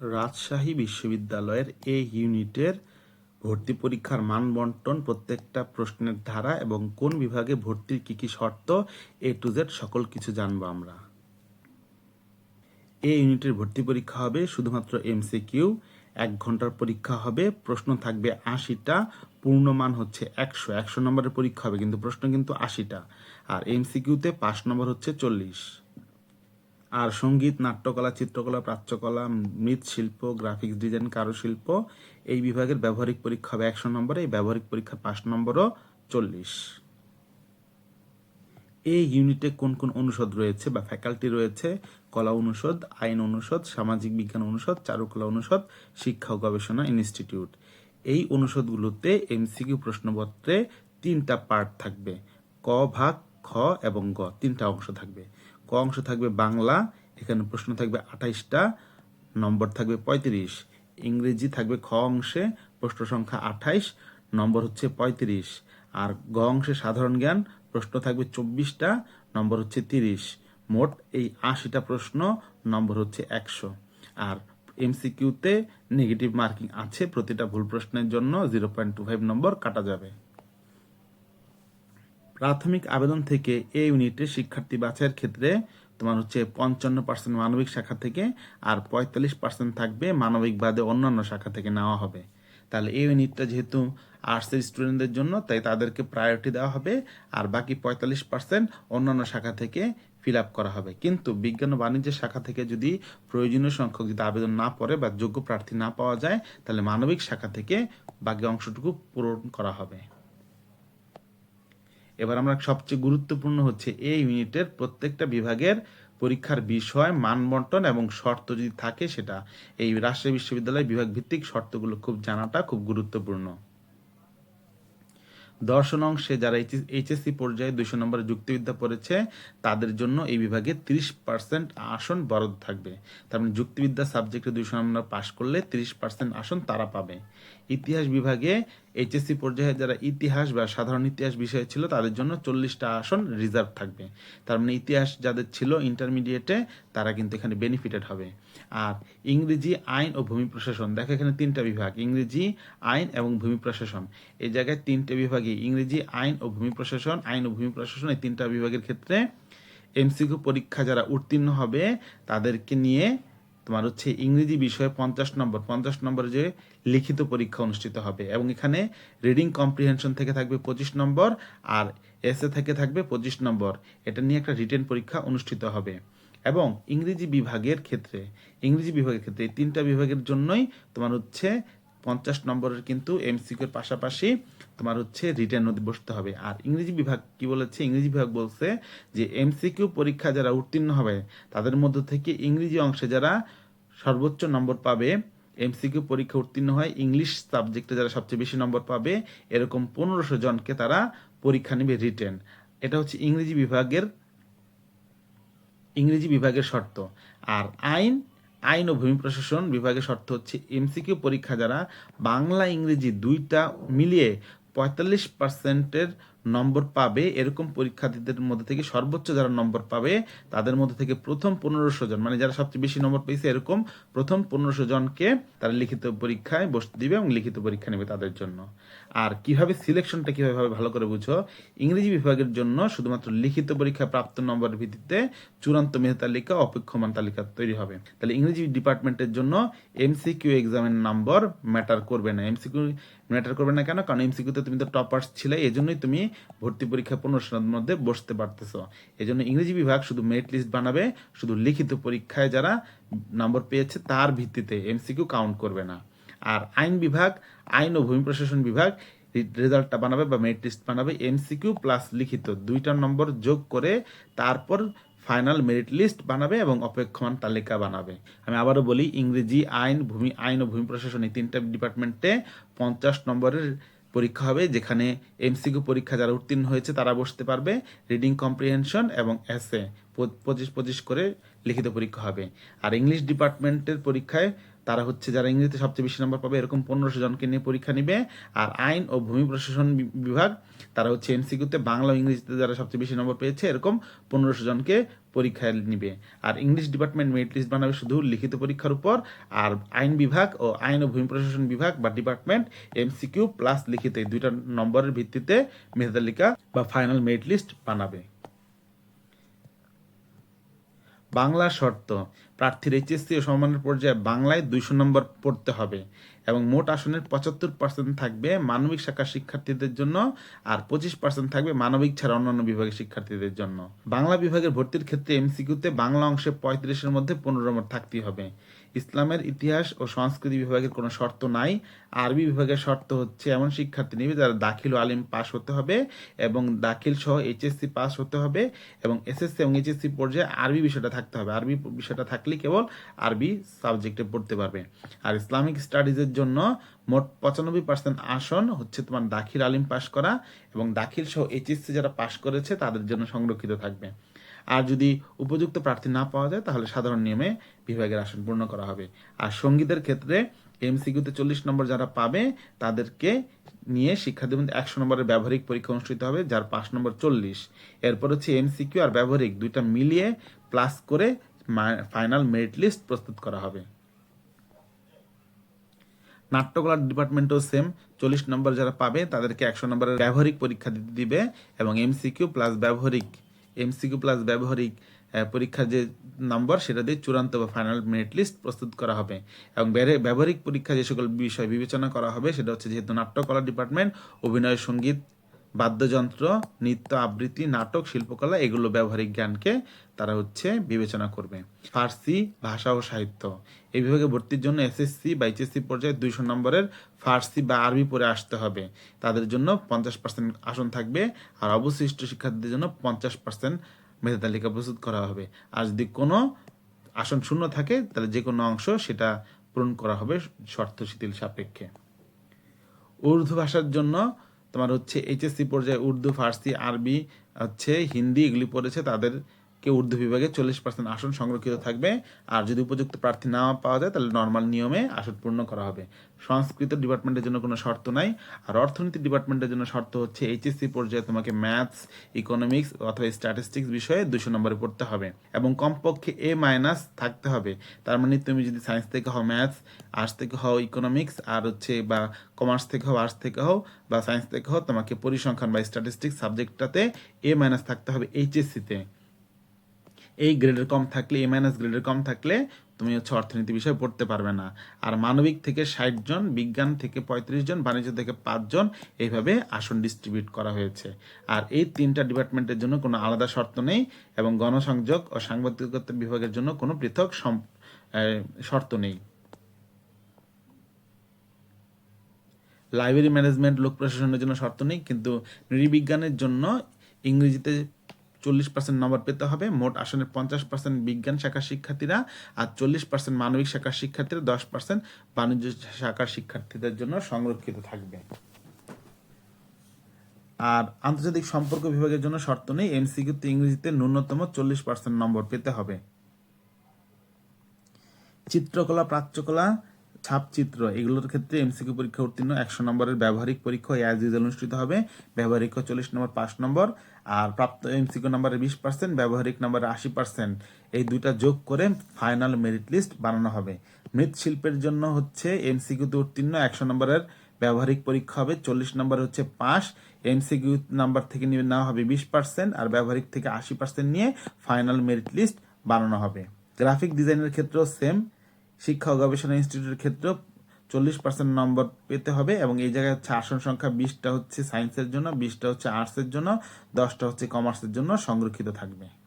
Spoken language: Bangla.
রাজশাহী বিশ্ববিদ্যালয়ের এ ইউনিটের ভর্তি পরীক্ষার মান বন্টন প্রত্যেকটা প্রশ্নের ধারা এবং কোন বিভাগে ভর্তির কি কি শর্ত, এ টু জেড সকল কিছু জানব আমরা। এ ইউনিটের ভর্তি পরীক্ষা হবে শুধুমাত্র এমসিকিউ, এক ঘণ্টার পরীক্ষা হবে, প্রশ্ন থাকবে আশিটা, পূর্ণমান হচ্ছে একশো একশো নম্বরের পরীক্ষা হবে, কিন্তু প্রশ্ন কিন্তু আশিটা, আর এমসিকিউতে পাঁচ নম্বর হচ্ছে চল্লিশ। আর সংগীত, নাট্যকলা, চিত্রকলা, প্রাচ্যকলা মৃৎশিল্প গ্রাফিক্স ডিজাইন কারুশিল্প, এই বিভাগের ব্যবহারিক পরীক্ষা হবে একশো নম্বরে, এই ব্যবহারিক পরীক্ষা পাঁচ নম্বরও চল্লিশ। এই ইউনিটে কোন কোন অনুষদ রয়েছে বা ফ্যাকাল্টি রয়েছে? কলা অনুষদ, আইন অনুষদ, সামাজিক বিজ্ঞান অনুষদ, চারুকলা অনুষদ, শিক্ষা ও গবেষণা ইনস্টিটিউট এই অনুষদগুলোতে এমসিকিউ প্রশ্নপত্রে তিনটা পার্ট থাকবে, ক ভাগ, খ এবং গ, তিনটা অংশ থাকবে। ক অংশ থাকবে বাংলা, এখানে প্রশ্ন থাকবে আঠাইশটা, নম্বর থাকবে পঁয়ত্রিশ। ইংরেজি থাকবে খ অংশে, প্রশ্ন সংখ্যা আঠাইশ, নম্বর হচ্ছে পঁয়ত্রিশ। আর গ অংশে সাধারণ জ্ঞান, প্রশ্ন থাকবে চব্বিশটা, নম্বর হচ্ছে তিরিশ। মোট এই আশিটা প্রশ্ন, নম্বর হচ্ছে একশো। আর এমসিকিউতে নেগেটিভ মার্কিং আছে, প্রতিটা ভুল প্রশ্নের জন্য জিরো পয়েন্ট টু ফাইভ নম্বর কাটা যাবে। প্রাথমিক আবেদন থেকে এ ইউনিটে শিক্ষার্থী বাছাইয়ের ক্ষেত্রে তোমার হচ্ছে পঞ্চান্ন পার্সেন্ট মানবিক শাখা থেকে আর পঁয়তাল্লিশ পার্সেন্ট থাকবে মানবিক বাদে অন্যান্য শাখা থেকে নেওয়া হবে। তাহলে এই ইউনিটটা যেহেতু আর্টসের স্টুডেন্টদের জন্য, তাই তাদেরকে প্রায়োরিটি দেওয়া হবে আর বাকি পঁয়তাল্লিশ পার্সেন্ট অন্যান্য শাখা থেকে ফিল আপ করা হবে। কিন্তু বিজ্ঞান ও বাণিজ্যের শাখা থেকে যদি প্রয়োজনীয় সংখ্যক যদি আবেদন না পড়ে বা যোগ্য প্রার্থী না পাওয়া যায়, তাহলে মানবিক শাখা থেকে বাকি অংশটুকু পূরণ করা হবে। এবার আমরা সবচেয়ে গুরুত্বপূর্ণ হচ্ছে এই ইউনিটের প্রত্যেকটা বিভাগের পরীক্ষার বিষয় মানবন্টন এবং শর্ত যদি থাকে সেটা। এই রাজশাহী বিশ্ববিদ্যালয় বিভাগ ভিত্তিক শর্তগুলো খুব জানাটা খুব গুরুত্বপূর্ণ। দর্শন অংশে যারা এইচএসসি পর্যায়ে দুইশো নম্বরে যুক্তিবিদ্যা পড়েছে, তাদের জন্য এই বিভাগে তিরিশ পার্সেন্ট আসন বরাদ্দ থাকবে। তার মানে যুক্তিবিদ্যা সাবজেক্টে দুইশো নম্বর পাশ করলে তিরিশ পার্সেন্ট আসন তারা পাবে। ইতিহাস বিভাগে এইচএসসি পর্যায়ে যারা ইতিহাস বা সাধারণ ইতিহাস বিষয় ছিল, তাদের জন্য চল্লিশটা আসন রিজার্ভ থাকবে। তার মানে ইতিহাস যাদের ছিল ইন্টারমিডিয়েটে তারা কিন্তু এখানে বেনিফিটেড হবে। আর ইংরেজি আইন ও ভূমি প্রশাসন, দেখো এখানে তিনটা বিভাগ, ইংরেজি আইন এবং ভূমি প্রশাসন। এই জায়গায় তিনটে বিভাগে ইংরেজি আইন ও ভূমি প্রশাসন, আইন ও ভূমি প্রশাসন, এই তিনটা বিভাগের ক্ষেত্রে এমসিকিউ পরীক্ষা যারা উত্তীর্ণ হবে, তাদেরকে নিয়ে তোমার হচ্ছে ইংরেজি বিষয়ে পঞ্চাশ নম্বর, পঞ্চাশ নম্বরে যে লিখিত পরীক্ষা অনুষ্ঠিত হবে এবং এখানে রিডিং কম্প্রিহেনশন থেকে থাকবে পঁচিশ নম্বর আর এসে থেকে থাকবে পঁচিশ নম্বর। এটা নিয়ে একটা রিটেন পরীক্ষা অনুষ্ঠিত হবে। এবং ইংরেজি বিভাগের ক্ষেত্রে, ইংরেজি বিভাগের ক্ষেত্রে এই তিনটা বিভাগের জন্যই তোমার হচ্ছে পঞ্চাশ নম্বরের কিন্তু এমসিকিউর পাশাপাশি তোমার হচ্ছে রিটার্ন বসতে হবে। আর ইংরেজি বিভাগ কি বলেছে? ইংরেজি বিভাগ বলছে যে এমসিকিউ পরীক্ষা যারা উত্তীর্ণ হবে, তাদের মধ্য থেকে ইংরেজি অংশে যারা সর্বোচ্চ নম্বর পাবে এমসিকিউ পরীক্ষা উত্তীর্ণ হয়, ইংলিশ সাবজেক্টে যারা সবচেয়ে বেশি নম্বর পাবে, এরকম পনেরোশো জনকে তারা পরীক্ষা নেবে রিটেন এটা হচ্ছে ইংরেজি বিভাগের ইংরেজি বিভাগের শর্ত। আর আইন আইন ও ভূমি প্রশাসন বিভাগের শর্ত হচ্ছে এমসিকিউ পরীক্ষা যারা বাংলা ইংরেজি দুইটা মিলিয়ে পঁয়তাল্লিশ পার্সেন্টের নম্বর পাবে, এরকম পরীক্ষার্থীদের মধ্যে থেকে সর্বোচ্চ যারা নম্বর পাবে, তাদের মধ্যে থেকে প্রথম পনেরোশো জন মানে যারা সবচেয়ে বেশি নম্বর পেয়েছে এরকম, প্রথম পনেরোশো জনকে তারা লিখিত পরীক্ষায় বসতে দিবে এবং লিখিত পরীক্ষা নেবে তাদের জন্য। আর কীভাবে সিলেকশনটা কীভাবে ভালো করে বুঝো, ইংরেজি বিভাগের জন্য শুধুমাত্র লিখিত পরীক্ষা প্রাপ্ত নম্বরের ভিত্তিতে চূড়ান্ত মেধা তালিকা, অপেক্ষমান তালিকা তৈরি হবে। তাহলে ইংরেজি ডিপার্টমেন্টের জন্য এমসিকিউ এক্সামের নম্বর ম্যাটার করবে না। এমসিকিউ ম্যাটার করবে না কেন? কারণ এমসিকিউতে তুমি তো টপার্স ছিলে এই জন্যই তুমি ভর্তি পরীক্ষা পনেরোশোর মধ্যে বসতে পারতেছ। এই জন্য ইংরেজি বিভাগ শুধু মেরিট লিস্ট বানাবে, শুধু লিখিত পরীক্ষায় যারা নম্বর পেয়েছে তার ভিত্তিতে এমসিকিউ কাউন্ট করবে না। আর আইন বিভাগ, আইন ও ভূমি প্রশাসন বিভাগ রেজাল্টটা বানাবে বা মেরিট লিস্ট বানাবে এমসিকিউ প্লাস লিখিত দুইটা নম্বর যোগ করে তারপর ফাইনাল মেরিট লিস্ট বানাবে এবং অপেক্ষমান তালিকা বানাবে। আমি আবারও বলি, ইংরেজি আইন, ভূমি, আইন ও ভূমি প্রশাসন এই তিনটা ডিপার্টমেন্টে পঞ্চাশ নম্বরের পরীক্ষা হবে, যেখানে এমসিকিউ পরীক্ষা যারা উত্তীর্ণ হয়েছে তারা বসতে পারবে রিডিং কম্প্রিহেনশন এবং এসএ পঁচিশ পঁচিশ করে লিখিত পরীক্ষা হবে। আর ইংলিশ ডিপার্টমেন্টের পরীক্ষায় তারা হচ্ছে যারা ইংরেজিতে সবচেয়ে বেশি নম্বর পাবে, এরকম পনেরোশো জনকে নিয়ে পরীক্ষা নিবে। আর আইন ও ভূমি প্রশাসন বিভাগ, তারা হচ্ছে এমসিকিউতে বাংলা ও ইংরেজিতে যারা সবচেয়ে বেশি নম্বর পেয়েছে, এরকম পনেরোশো জনকে পরীক্ষায় নিবে। আর ইংলিশ ডিপার্টমেন্ট মেরিট লিস্ট বানাবে শুধু লিখিত পরীক্ষার উপর। আর আইন বিভাগ ও আইন ও ভূমি প্রশাসন বিভাগ বা ডিপার্টমেন্ট এমসিকিউ প্লাস লিখিত এই দুইটা নম্বরের ভিত্তিতে মেধা তালিকা বা ফাইনাল মেরিট লিস্ট বানাবে। বাংলা শর্ত। প্রার্থীর এইচএসসি ও সমমানের পর্যায়ে বাংলায় দুইশো নম্বর পড়তে হবে। এবং মোট আসনের পঁচাত্তর পার্সেন্ট থাকবে মানবিক শাখার শিক্ষার্থীদের জন্য আর পঁচিশ পার্সেন্ট থাকবে মানবিক ছাড়া অন্যান্য বিভাগের শিক্ষার্থীদের জন্য। বাংলা বিভাগের ভর্তির ক্ষেত্রে এমসিকিউতে বাংলা অংশে পঁয়ত্রিশের মধ্যে পনেরো নম্বর থাকতেই হবে। ইসলামের ইতিহাস ও সংস্কৃতি বিভাগের কোনো শর্ত নাই। আরবি বিভাগের শর্ত হচ্ছে এমন শিক্ষার্থী নেবে যারা দাখিল ও আলিম পাস হতে হবে এবং দাখিল সহ এইচএসসি পাস হতে হবে এবং এসএসসি এবং এইচএসসি পর্যায়ে আরবি বিষয়টা থাকতে হবে। আরবি বিষয়টা থাকলে কেবল আরবি সাবজেক্টে পড়তে পারবে। আর ইসলামিক স্টাডিজের জন্য মোট পঁচানব্বই পার্সেন্ট আসন হচ্ছে তোমার দাখিল আলিম পাস করা এবং দাখিল সহ এইচএসসি যারা পাস করেছে তাদের জন্য সংরক্ষিত থাকবে। আর যদি উপযুক্ত প্রার্থী না পাওয়া যায় তাহলে সাধারণ নিয়মে বিভাগের আসন পূর্ণ করা হবে। আর সঙ্গীতের ক্ষেত্রে এমসিকিউতে চল্লিশ নম্বর যারা পাবে তাদেরকে নিয়ে শিক্ষার্থীদের মধ্যে একশো নম্বরের ব্যবহারিক পরীক্ষা অনুষ্ঠিত হবে, যার পাঁচ নম্বর চল্লিশ। এরপর হচ্ছে এমসিকিউ আর ব্যবহারিক দুইটা মিলিয়ে প্লাস করে ফাইনাল মেরিট লিস্ট প্রস্তুত করা হবে। নাট্যকলা ডিপার্টমেন্টও সেম চল্লিশ নম্বর যারা পাবে, তাদেরকে একশো নম্বরের ব্যবহারিক পরীক্ষা দিতে দিবে এবং এমসিকিউ প্লাস ব্যবহারিক এমসিকিউ প্লাস ব্যবহারিক পরীক্ষার যে নম্বর সেটা দিয়ে চূড়ান্ত বা ফাইনাল মেরিট লিস্ট প্রস্তুত করা হবে। এবং ব্যবহারিক পরীক্ষা যে সকল বিষয় বিবেচনা করা হবে, সেটা হচ্ছে যেহেতু নাট্যকলা ডিপার্টমেন্ট, অভিনয়, সংগীত বাদ্যযন্ত্র, নৃত্য, আবৃত্তি, নাটক, শিল্পকলা এগুলো ব্যবহারিক জ্ঞানকে তারা হচ্ছে বিবেচনা করবে। ফার্সি ভাষা ও সাহিত্য। এই বিভাগে ভর্তির জন্য এসএসসি বা এইচএসসি পর্যায়ে দুইশো নম্বরের ফার্সি বা আরবি পড়ে আসতে হবে। তাদের জন্য পঞ্চাশ পার্সেন্ট আসন থাকবে আর অবশিষ্ট শিক্ষার্থীদের জন্য পঞ্চাশ পার্সেন্ট মেধা তালিকা প্রস্তুত করা হবে। আর যদি কোনো আসন শূন্য থাকে, তাহলে যে কোনো অংশ সেটা পূরণ করা হবে শর্ত শিথিল সাপেক্ষে। উর্দু ভাষার জন্য তোমার হচ্ছে এইচএসসি পর্যায়ে উর্দু ফার্সি আরবি হচ্ছে হিন্দি এগুলি পড়েছে তাদেরকে উর্দু বিভাগে চল্লিশ পার্সেন্ট আসন সংরক্ষিত থাকবে। আর যদি উপযুক্ত প্রার্থী না পাওয়া যায়, তাহলে নর্মাল নিয়মে আসন পূর্ণ করা হবে। সংস্কৃত ডিপার্টমেন্টের জন্য কোনো শর্ত নাই। আর অর্থনীতি ডিপার্টমেন্টের জন্য শর্ত হচ্ছে এইচএসসি পর্যায়ে তোমাকে ম্যাথস ইকোনমিক্স অথবা স্ট্যাটিস্টিক্স বিষয়ে দুশো নম্বরে পড়তে হবে। এবং কমপক্ষে এ মাইনাস থাকতে হবে। তার মানে তুমি যদি সায়েন্স থেকে হও ম্যাথস আর্টস থেকে হও ইকোনমিক্স আর হচ্ছে বা কমার্স থেকে হও আর্টস থেকে হও বা সায়েন্স থেকে হও, তোমাকে পরিসংখ্যান বা স্ট্যাটিস্টিক্স সাবজেক্টটাতে এ মাইনাস থাকতে হবে এইচএসসিতে এই গ্রেডের কম থাকলে এ মাইনাস গ্রেডের কম থাকলে তুমি হচ্ছে অর্থনীতি বিষয় পড়তে পারবে না। আর মানবিক থেকে ষাট জন, বিজ্ঞান থেকে পঁয়ত্রিশ জন, বাণিজ্য থেকে পাঁচজন এইভাবে আসন ডিস্ট্রিবিউট করা হয়েছে। আর এই তিনটা ডিপার্টমেন্টের জন্য কোনো আলাদা শর্ত নেই এবং গণসংযোগ ও সাংবাদিকতা বিভাগের জন্য কোনো পৃথক শর্ত নেই। লাইব্রেরি ম্যানেজমেন্ট লোক প্রশাসনের জন্য শর্ত নেই, কিন্তু নৃবিজ্ঞানের জন্য ইংরেজিতে চল্লিশ পার্সেন্ট নম্বর পেতে হবে, মোট আসনের পঞ্চাশ পার্সেন্ট বিজ্ঞান শাখার শিক্ষার্থীরা আর চল্লিশ পার্সেন্ট মানবিক শাখার শিক্ষার্থীরা দশ পার্সেন্ট বাণিজ্য শাখার শিক্ষার্থীদের জন্য সংরক্ষিত থাকবে। আর আন্তর্জাতিক সম্পর্ক বিভাগের জন্য শর্ত নেই এমসিকিউতে ইংরেজিতে ন্যূনতম চল্লিশ পার্সেন্ট নম্বর পেতে হবে। চিত্রকলা, প্রাচ্যকলা, ছাপচিত্র, এগুলোর ক্ষেত্রে এমসিকিউ পরীক্ষা উত্তীর্ণ একশো নম্বরের ব্যবহারিক পরীক্ষা অ্যাজ ইউজুয়াল অনুষ্ঠিত হবে। ব্যবহারিক চল্লিশ নম্বর, পাঁচ নম্বর আর প্রাপ্ত এমসিকিউ নম্বরের বিশ পার্সেন্ট ব্যবহারিক নম্বরের আশি পার্সেন্ট এই দুইটা যোগ করে ফাইনাল মেরিট লিস্ট বানানো হবে। মৃৎশিল্পের জন্য হচ্ছে এমসিকিউতে উত্তীর্ণ একশো নম্বরের ব্যবহারিক পরীক্ষা হবে, চল্লিশ নম্বর হচ্ছে পাস এমসিকিউ নাম্বার থেকে নিয়ে নেওয়া হবে বিশ পার্সেন্ট আর ব্যবহারিক থেকে আশি পার্সেন্ট নিয়ে ফাইনাল মেরিট লিস্ট বানানো হবে। গ্রাফিক ডিজাইনের ক্ষেত্রেও সেম শিক্ষা ও গবেষণা ইনস্টিটিউটের ক্ষেত্রেও চল্লিশ পার্সেন্ট নম্বর পেতে হবে এবং এই জায়গায় হচ্ছে আসন সংখ্যা বিশটা হচ্ছে সায়েন্সের জন্য, বিশটা হচ্ছে আর্টসের জন্য, দশটা হচ্ছে কমার্সের জন্য সংরক্ষিত থাকবে।